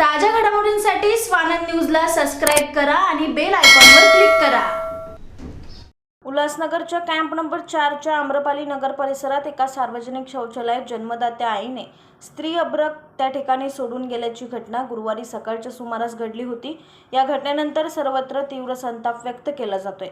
ताज्या घडामोडींसाठी स्वानंद न्यूजला सबस्क्राईब करा आणि बेल आयकॉनवर क्लिक करा. उल्हासनगरच्या कॅम्प नंबर चारच्या आम्रपाली नगर परिसरात एका सार्वजनिक शौचालयात जन्मदात्या आईने स्त्री अब्रक त्या ठिकाणी सोडून गेल्याची घटना गुरुवारी सकाळच्या सुमारास घडली होती. या घटनेनंतर सर्वत्र तीव्र संताप व्यक्त केला जातोय.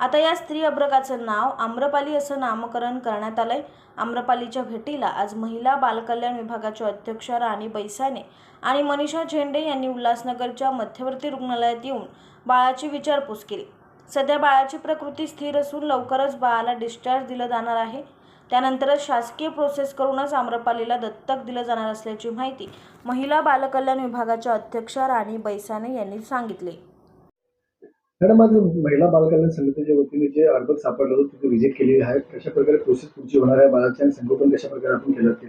आता या स्त्री अभ्रकाचं नाव आम्रपाली असं नामकरण करण्यात आलंय. आम्रपालीच्या भेटीला आज महिला बालकल्याण विभागाच्या अध्यक्ष राणी बैसाने आणि मनीषा झेंडे यांनी उल्हासनगरच्या मध्यवर्ती रुग्णालयात येऊन बाळाची विचारपूस केली. सध्या बाळाची प्रकृती स्थिर असून लवकरच बाळाला डिस्चार्ज दिलं जाणार आहे. त्यानंतरच शासकीय प्रोसेस करूनच आम्रपालीला दत्तक दिलं जाणार असल्याची माहिती महिला बालकल्याण विभागाच्या अध्यक्षा राणी बैसाने यांनी सांगितली. मॅडम आज महिला बालकल्याण समितीच्या वतीने जे अर्ज सापडलं होतं तिथे व्हिजिट केलेली आहे. कशा प्रकारे प्रोसेस पुढची होणार आहे? बाळाचे आणि संगोपन कशा प्रकारे आपण केलं ते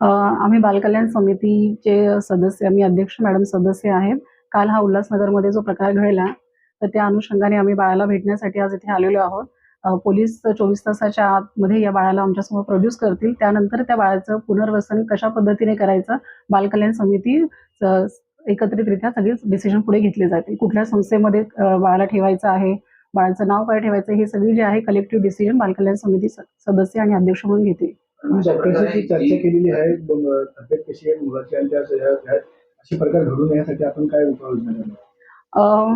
आम्ही बालकल्याण समितीचे सदस्य आम्ही अध्यक्ष मॅडम सदस्य आहेत. काल हा उल्हासनगरमध्ये जो प्रकार घडला तर त्या अनुषंगाने आम्ही बाळाला भेटण्यासाठी आज इथे आलेलो आहोत. पोलीस चोवीस तासाच्या आतमध्ये या बाळाला आमच्यासमोर प्रोड्यूस करतील. त्यानंतर त्या बाळाचं पुनर्वसन कशा पद्धतीने करायचं बालकल्याण समिती एकत्रितरित्या सगळे डिसिजन पुढे घेतले जातील कुठल्या संस्थेमध्ये बाळाला ठेवायचं आहे बाळाचं नाव काय ठेवायचं हे सगळी जे आहे कलेक्टिव्ह डिसिजन बालकल्याण समिती सदस्य आणि अध्यक्ष म्हणून जी चर्चा केलेली आहे तब्येत कशी आहे मुलाची आणि असे प्रकार घडू नये यासाठी आपण काय अ,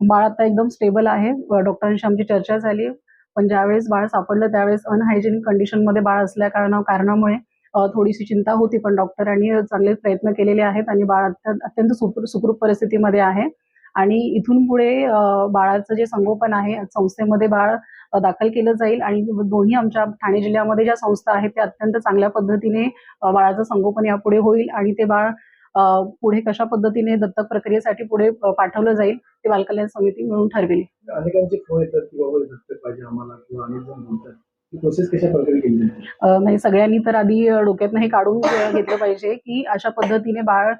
बाळ आता एकदम स्टेबल आहे. डॉक्टरांशी आमची चर्चा झाली. पण ज्यावेळेस बाळ सापडलं त्यावेळेस अनहायजेनिक कंडिशनमध्ये बाळ असल्या कारण कारणामुळे थोडीशी चिंता होती पण डॉक्टरांनी चांगले प्रयत्न केलेले आहेत आणि बाळ अत्यंत अत्यंत सुखरूप परिस्थितीमध्ये आहे. आणि इथून पुढे बाळाचं जे संगोपन आहे संस्थेमध्ये बाळ दाखल केलं जाईल आणि दोन्ही आमच्या ठाणे जिल्ह्यामध्ये ज्या संस्था आहेत त्या अत्यंत चांगल्या पद्धतीने बाळाचं संगोपन यापुढे होईल आणि ते बाळ पुढे कशा पद्धतीने दत्तक प्रक्रियेसाठी पुढे पाठवलं जाईल ते बालकल्याण समिती मिळून ठरवेल. अनेकांचे फोन येतात की बाबा दत्तक पाहिजे आम्हाला किंवा अनेक जण म्हणतात प्रोसेस कशा प्रकारे केली जाते? अ, नाही सगळ्यांनी तर आधी डोक्यातनं हे काढून घेतलं पाहिजे की अशा पद्धतीने बाळ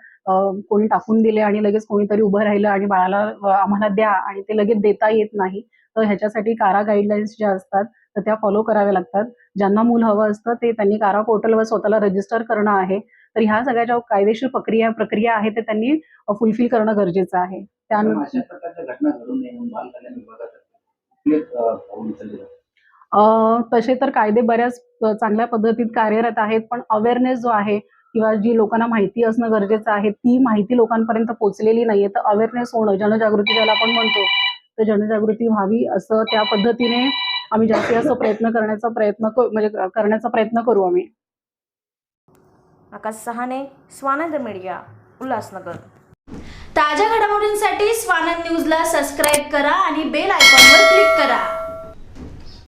कोणी टाकून दिले आणि लगेच कोणीतरी उभं राहिलं आणि बाळाला आम्हाला द्या आणि ते लगेच देता येत नाही तर ह्याच्यासाठी कारा गाईडलाईन्स ज्या असतात तर त्या फॉलो कराव्या लागतात. ज्यांना मूल हवं असतं ते त्यांनी कारा पोर्टलवर स्वतःला रजिस्टर करणं आहे. तर ह्या सगळ्या ज्या कायदेशीर प्रक्रिया प्रक्रिया आहे ते त्यांनी फुलफिल करणं गरजेचं आहे. त्या तसे तर कायदे बऱ्याच चांगल्या पद्धतीत कार्यरत आहेत पण अवेअरनेस जो आहे किंवा जी लोकांना माहिती असणं गरजेचं आहे ती माहिती लोकांपर्यंत पोहोचलेली नाहीये. तर अवेअरनेस होणं जनजागृती ज्याला आपण म्हणतो तर जनजागृती व्हावी असं त्या पद्धतीने आम्ही जास्तीत जास्त प्रयत्न करण्याचा प्रयत्न म्हणजे करण्याचा प्रयत्न करू आम्ही. आकाश सहाने स्वानंद मीडिया उल्हासनगर. ताज्या घडामोडींसाठी स्वानंद न्यूजला सबस्क्राईब करा आणि बेल आयकॉनवर क्लिक करा.